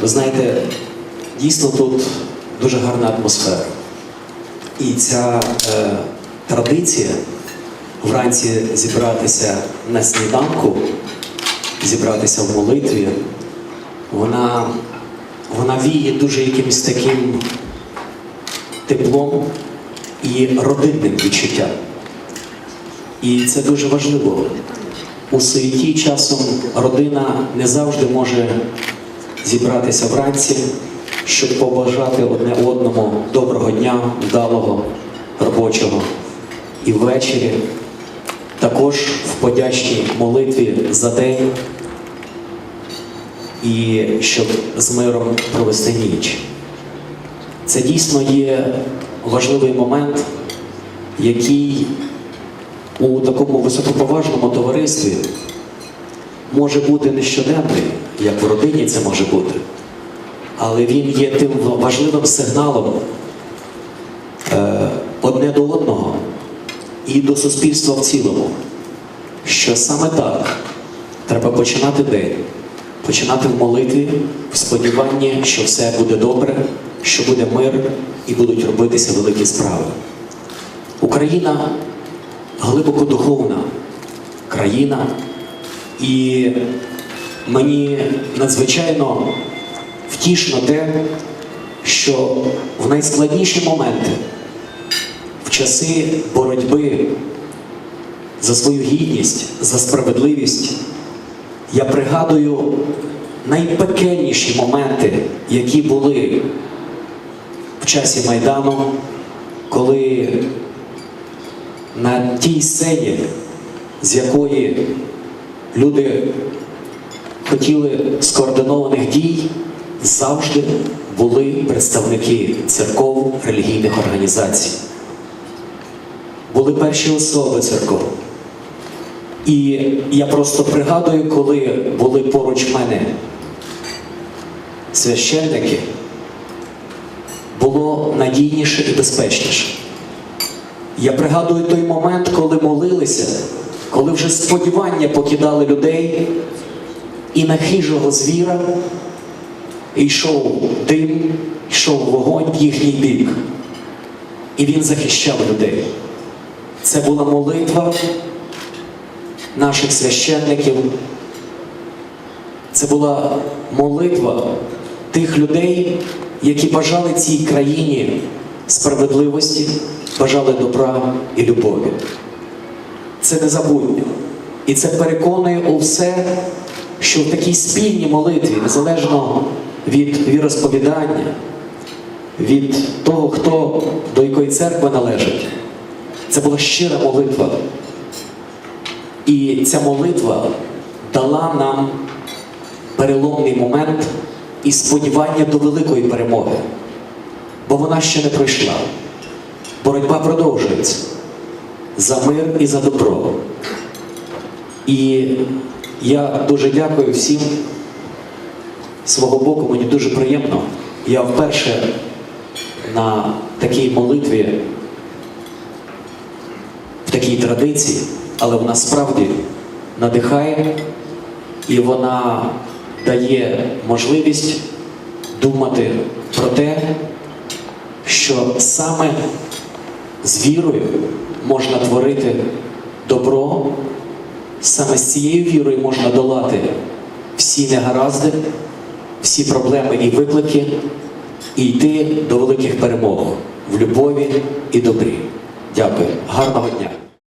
Ви знаєте, дійсно тут дуже гарна атмосфера. І ця е, традиція вранці зібратися на сніданку, зібратися в молитві, вона, вона віє дуже якимось таким теплом і родинним відчуттям. І це дуже важливо. У суєті часом родина не завжди може зібратися вранці, щоб побажати одне одному доброго дня, вдалого, робочого. І ввечері також в подячній молитві за день і щоб з миром провести ніч. Це дійсно є важливий момент, який у такому високоповажному товаристві може бути не щоденний, як в родині це може бути, але він є тим важливим сигналом е, одне до одного і до суспільства в цілому, що саме так треба починати день, починати в молитві, в сподіванні, що все буде добре, що буде мир і будуть робитися великі справи. Україна глибоко духовна країна, і мені надзвичайно втішно те, що в найскладніші моменти, в часи боротьби за свою гідність, за справедливість, я пригадую найпекельніші моменти, які були в часі Майдану, коли на тій сцені, з якої люди хотіли скоординованих дій, завжди були представники церков, релігійних організацій. Були перші особи церков. І я просто пригадую, коли були поруч мене священники, було надійніше і безпечніше. Я пригадую той момент, коли молилися, коли вже сподівання покидали людей, і на хижого звіра йшов дим, йшов вогонь в їхній бік. І він захищав людей. Це була молитва наших священників. Це була молитва тих людей, які бажали цій країні справедливості, бажали добра і любові. Це незабутньо. І це переконує у все, що в такій спільній молитві, незалежно від віросповідання, від того, хто до якої церкви належить, це була щира молитва. І ця молитва дала нам переломний момент і сподівання до великої перемоги, бо вона ще не пройшла. Боротьба продовжується за мир і за добро. І я дуже дякую всім. Свого боку, мені дуже приємно. Я вперше на такій молитві, в такій традиції, але вона справді надихає і вона дає можливість думати про те, що саме з вірою можна творити добро, саме з цією вірою можна долати всі негаразди, всі проблеми і виклики, і йти до великих перемог в любові і добрі. Дякую. Гарного дня!